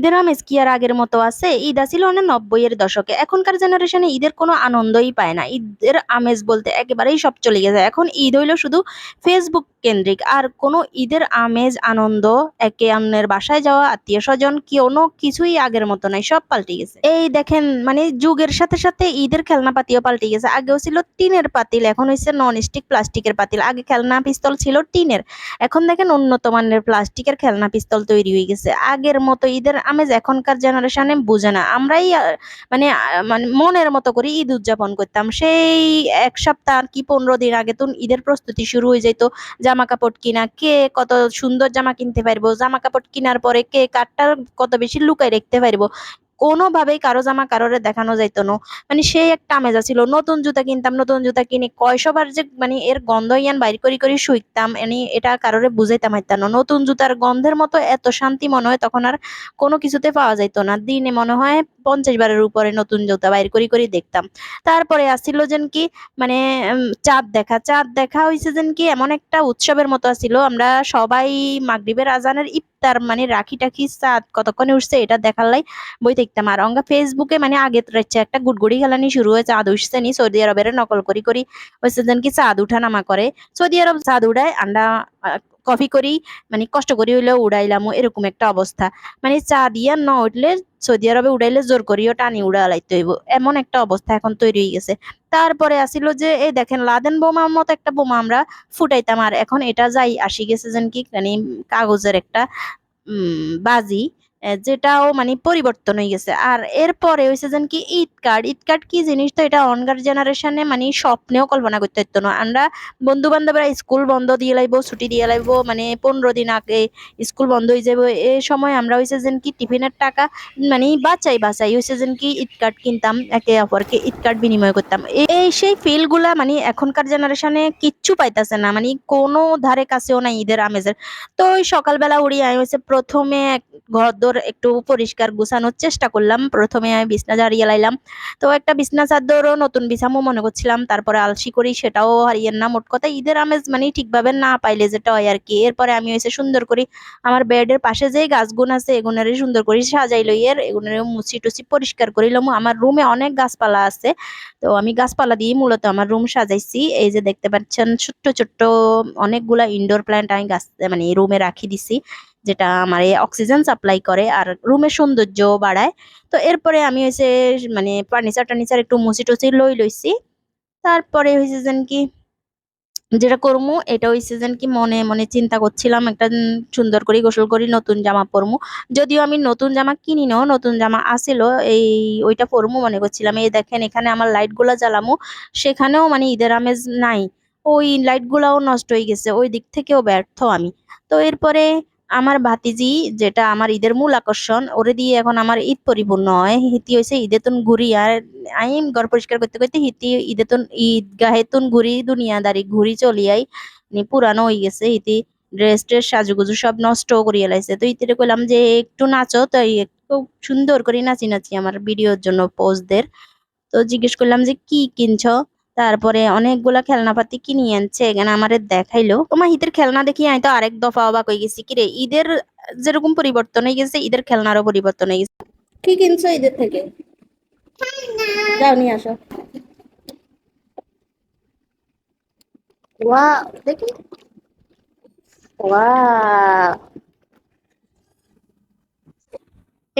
ঈদের আমেজ কি আর আগের মতো আছে? ঈদ আসিল অনেক নব্বই এর দশকে। এখনকার জেনারেশনে ঈদের কোনো আনন্দই পায় না। ঈদের আমেজ বলতে একেবারেই সব চলে গেছে। এখন ঈদ হইল শুধু ফেসবুক কেন্দ্রিক। আর কোনো ঈদের আমেজ, আনন্দ, একে অন্যের বাসায় যাওয়া, আত্মীয় স্বজন, কোনো কিছুই আগের মতো নাই। সব পাল্টে গেছে। এই দেখেন মানে যুগের সাথে সাথে ঈদের খেলনাপাতিও পাল্টে গেছে। আগেও ছিল টিনের পাতিল, এখন হয়েছে নন স্টিক প্লাস্টিকের পাতিল। আগে খেলনা পিস্তল ছিল টিনের। এখন দেখেন উন্নত মানের প্লাস্টিকের খেলনা পিস্তল তৈরি হয়ে গেছে। আগের মতো ঈদের আমেজ এখনকার জেনারেশনে বুঝে না। আমরাই মানে মানে মনের মতো করে ঈদ উদযাপন করতাম। সেই এক সপ্তাহ কি পনেরো দিন আগে তো ঈদের প্রস্তুতি শুরু হয়ে যেত জামা কাপড় কিনা, কে কত সুন্দর জামা কিনতে পারব? জামা কাপড় কেনার পরে কে কাঠটা কত বেশি লুকায় রাখতে পারব? কোনোভাবেই কারও জামা কারোরে দেখানো যাইতো না। মানে সেই একটা আমেজা ছিল নতুন জুতা কিনতাম, নতুন জুতা কিনে কয়শবার যে মানে এর গন্ধ ইয়ান বাইর করি করি শুইতাম, এনি এটা কারোরে বুঝাইতাম হাইতাম নতুন জুতার গন্ধের মতো এত শান্তি মনে হয় তখন আর কোনো কিছুতে পাওয়া যাইতো না। দিনে মনে হয় পঞ্চাশ বারের উপরে নতুন জুতা বাইর করি করি দেখতাম। তারপরে আসছিল যেন কি মানে চাঁদ দেখা। চাঁদ দেখা হয়েছে যেন কি এমন একটা উৎসবের মতো আসছিল আমরা সবাই মাগরিবের আজানের ইফতার মানে রাখি টাখি চাঁদ কতক্ষণে উঠছে এটা দেখার লাই বই দেখতাম আর অঙ্গা ফেসবুকে মানে আগে রাচ্ছে একটা গুড়গুড়ি খেলানি শুরু হয়েছে। চাঁদ উঠছে নি? সৌদি আরবের নকল করি করি হয়েছে যেন কি চাঁদ উঠা নামা করে। সৌদি আরব চাঁদ উড়ায় আন্ডা কফি করি মানে কষ্ট করি হইলেও উড়াইলাম, এরকম একটা অবস্থা। মানে চা দিয়া ন উঠলে সৌদি আরবে উড়াইলে জোর করিও টানি উড়ালাইতে হইব। এমন একটা অবস্থা এখন তৈরি হয়ে গেছে। তারপরে আসিল যে, এই দেখেন লাদেন বোমার মতো একটা বোমা আমরা ফুটাইতাম। আর এখন এটা যাই, আসি গেছে যেন কি মানে কাগজের একটা বাজি। যেটাও মানে পরিবর্তন হয়ে গেছে। আর এরপরে হয়েছে যেন কি ঈদ কার্ড। ঈদ কার্ড কি জিনিস তো এটা অনগার জেনারেশনে মানে স্বপ্নেও কল্পনা করতে হতো না। আমরা বন্ধু বান্ধবরা স্কুল বন্ধ দিয়ে লাইবো, ছুটি দিয়ে লাইবো মানে পনেরো দিন আগে স্কুল বন্ধ হয়ে যাব এই সময় আমরা হয়েছে যেন কি টিফিনের টাকা মানে বাঁচাই বাঁচাই। হয়েছে যেন কি ঈদ কার্ড কিনতাম, একে অপরকে ঈদ কার্ড বিনিময় করতাম। এই সেই ফিলগুলা মানে এখনকার জেনারেশনে কিচ্ছু পাইতাছে না। মানে কোনো ধারে কাছেও নাই ঈদের আমেজের। তো ওই সকালবেলা উড়িয়ে হচ্ছে প্রথমে ঘর দোর একটু পরিষ্কার গুছানোর চেষ্টা করলাম। প্রথমে আমি বিছনা ঝাড়িয়ে লাইলাম। তো একটা বিছনা চাদরও নতুন বিছামো মনে করছিলাম। তারপরে আলসি করি, সেটাও হারিয়েন না। মোট কথা ঈদের আমেজ মানে ঠিকভাবে না পাইলে যেটা হয় আর কি। এরপরে আমি হয়েছে সুন্দর করি, আমার বেডের পাশে যে গাছগুন আছে এগুনারে সুন্দর করে সাজাই লই। এর এগুনারে মুছি টুছি পরিষ্কার করিলাম আমার রুমে অনেক গাছপালা আছে। তো আমি গাছপালা দিয়ে মূলত আমার রুম সাজাইছি। এই যে দেখতে পাচ্ছেন, ছোট্ট ছোট্ট অনেকগুলা ইনডোর প্ল্যান্ট আমি গাছ মানে রুমে রাখি দিছি। যেটা আমার এই অক্সিজেন সাপ্লাই করে আর রুমের সৌন্দর্য বাড়ায়। তো এরপরে আমি হয়েছে মানে ফার্নিচার টার্নিচার একটু মুছি টুচি লই লইছি। তারপরে হয়েছে যেন কি, যেটা করমু, এটা হইছে যেন কি মনে মনে চিন্তা করছিলাম, একটা সুন্দর করে গোসল করি, নতুন জামা পরমু। যদিও আমি নতুন জামা কিনি নাও নতুন জামা আসিল, এই ওইটা পরমু মনে করছিলাম। এই দেখেন এখানে আমার লাইটগুলা জ্বালামু, সেখানেও মানে ঈদের আমেজ নাই। ওই লাইট গুলাও নষ্ট হয়ে গেছে, ওই দিক থেকেও ব্যর্থ আমি। তো এরপরে আমার ভাতিজি, যেটা আমার ঈদের মূল আকর্ষণ, ওরে দিয়ে এখন আমার ঈদ পরিপূর্ণ হয়। হিতি হয়েছে ঈদেতন ঘুরি আর আমি ঘর পরিষ্কার করতে করতে হিতি ঈদেতন ঈদ গাহেতুন ঘুরি, দুনিয়াদারি ঘুরি চলিয়াই পুরানো হয়ে গেছে, হিতি ড্রেস ট্রেস সাজুগুজু সব নষ্ট করিয়া লাইছে। তো ইতিরে কইলাম যে একটু নাচো, তো একটু সুন্দর করে নাচি নাচি আমার ভিডিওর জন্য পোজদের তো জিজ্ঞেস করলাম যে কি কিনছো? তারপরে অনেকগুলা খেলনাপাতি কিনে আনছে, এখানে আমারে দেখাইলো। তোমার ঈদের খেলনা দেখি, আমি তো আরেক দফা অবাক হয়ে গেছি। কিরে, ঈদের যেরকম পরিবর্তন হয়ে গেছে, ঈদের খেলনারও পরিবর্তন হয়ে গেছে। কি কিনছো ঈদের থেকে? যাও, নিয়ে আসো। ওয়া দেখি। ওয়া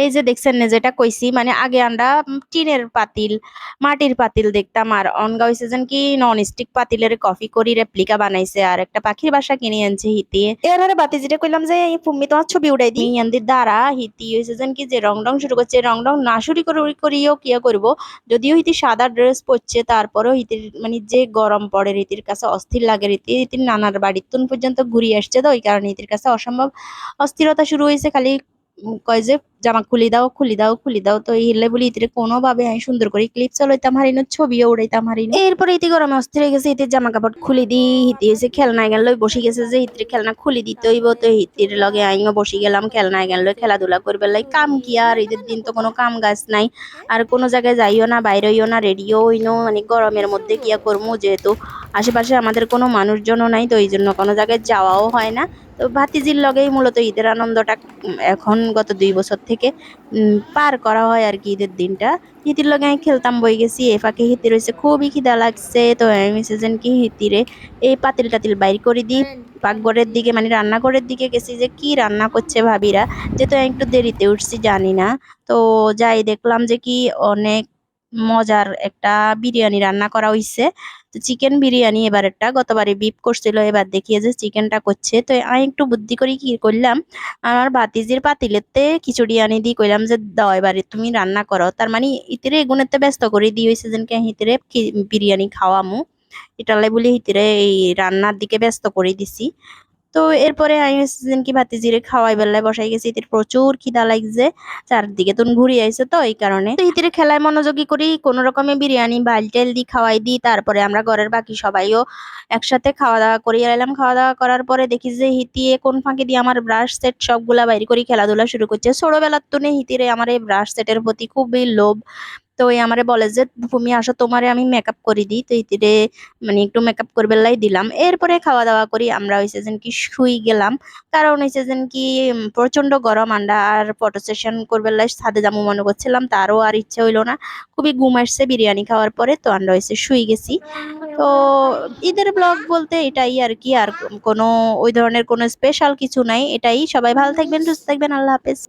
এই যে দেখছেন না যেটা কইছি মানে আগে আমরা টিনের পাতিল মাটির পাতিল দেখতাম আর অনগা হয়েছে যেন কি নন স্টিক পাতিলের কফি করি রেপ্লিকা বানাইছে আর একটা পাখির বাসা কিনে আনছে হিতি। এর বাতি যেটা কইলাম যে এই ফুম্মি তোমার ছবি উড়াই দিই। ইয়ান্দির দ্বারা হিতি হইছে যেন কি যে রং রং শুরু করছে রং রং না শুরু করি করিও কিয়া করব? যদিও হিতি সাদা ড্রেস পরছে তারপরেও হিতির মানে যে গরম পড়ে রীতির কাছে অস্থির লাগে রীতি রীতির নানার বাড়ির তুন পর্যন্ত ঘুরিয়ে আসছে তো ওই কারণে রীতির কাছে অসম্ভব অস্থিরতা শুরু হয়েছে খালি কয় যে, জামা খুলি দাও খুলি দাও খুলি দাও, তো হিলে বলি, ইতিরে কোনোভাবে আমি সুন্দর করে ক্লিপ চলাইতাম হারি না ছবিও উড়াইতাম হারি না এরপরে ইতি গরমে অস্থির হয়ে গেছে, ইতির জামা কাপড় খুলি দি হিতি এসে খেলনা গেল বসে গেছে যে হিতির খেলনা খুলি দিতে হইব, তো হিতির লগে আইও বসে গেলাম খেলনা গেল খেলাধুলা করবে, লাই কাম কি আর, ঈদের দিন তো কোনো কাম গাছ নাই। আর কোনো জায়গায় যাইও না, বাইরে হইও না, রেডিও হইনো মানে গরমের মধ্যে কিয়া করমু, যেহেতু আশেপাশে আমাদের কোনো মানুষজনও নাই, তো এই জন্য কোনো জায়গায় যাওয়াও হয় না। তো ভাতিজির লগেই মূলত ঈদের আনন্দটা এখন গত দুই বছর থেকে পার করা হয় আর কি ঈদের দিনটা। হিতির লগে আমি খেলতাম বই গেছি এ ফাঁকে হিতি রয়েছে খুবই খিদা লাগছে। তো আমি সেজন কি হিতিরে এই পাতিল টাতিল বাইর করে দিই পাকঘরের দিকে মানে রান্নাঘরের দিকে গেছি যে কি রান্না করছে ভাবিরা যেহেতু একটু দেরিতে উঠছি জানি না। তো যাই দেখলাম যে কি অনেক মজার একটা বিরিয়ানি রান্না করা হইছে। তো চিকেন বিরিয়ানি এবারেরটা গতবারে বিপ করছিল, এবার দেখিয়ে যে চিকেনটা করছে। তো আমি একটু বুদ্ধি করে কি করলাম, আমার ভাতিজির পাতিলেতে খিচুড়ি আনি দিয়ে কইলাম যে, দাও এবারে তুমি রান্না করো। তার মানে ইতিরে এগুনেতে ব্যস্ত করে দিয়ে হয়েছে যেনকে হিতিরে বিরিয়ানি খাওয়ামু? এটালে বলে, হিতিরে এই রান্নার দিকে ব্যস্ত করে দিছি। তো এরপরে আমি সেদিন কি ভাতিজিরে খাওয়াই বেলায় বসাই গেছি, ইতির প্রচুর খিদা লাগছে, চারদিকে তো ঘুরি আইছে তো এই কারণে। তো ইতিরে খেলায় মনোযোগী করি, কোন রকমে বিরিয়ানি, বাল টেল দি খাওয়াই দিই তারপরে আমরা ঘরের বাকি সবাইও একসাথে খাওয়া দাওয়া করি এলাম খাওয়া দাওয়া করার পরে দেখি যে হিতিয়ে কোন ফাঁকে দিয়ে আমার ব্রাশ সেট সবগুলা বাইর করে, খেলাধুলা শুরু করছে। ছোটবেলার তুনে হিতিরে আমার এই ব্রাশ সেটের প্রতি খুবই লোভ তো এই আমারে বলে যে, তুমি আসো, তোমারে আমি মেকআপ করে দিই। তো ইতিরে মানে একটু মেকআপ করবে লাই দিলাম। এরপরে খাওয়া দাওয়া করি। আমরা হয়েছে যেন কি শুই গেলাম। কারণ হয়েছে যেন কি প্রচণ্ড গরম। আন্ডা আর ফটো সেশন করবে লাই ছাদে যাব মনে করছিলাম। তারও আর ইচ্ছে হইল না। খুবই ঘুম আসছে বিরিয়ানি খাওয়ার পরে। তো আমরা হয়েছে শুই গেছি। তো ঈদের ব্লগ বলতে এটাই আর কি। আর কোনো, ওই ধরনের কোনো স্পেশাল কিছু নাই। এটাই। সবাই ভালো থাকবেন, সুস্থ থাকবেন। আল্লাহ হাফেজ।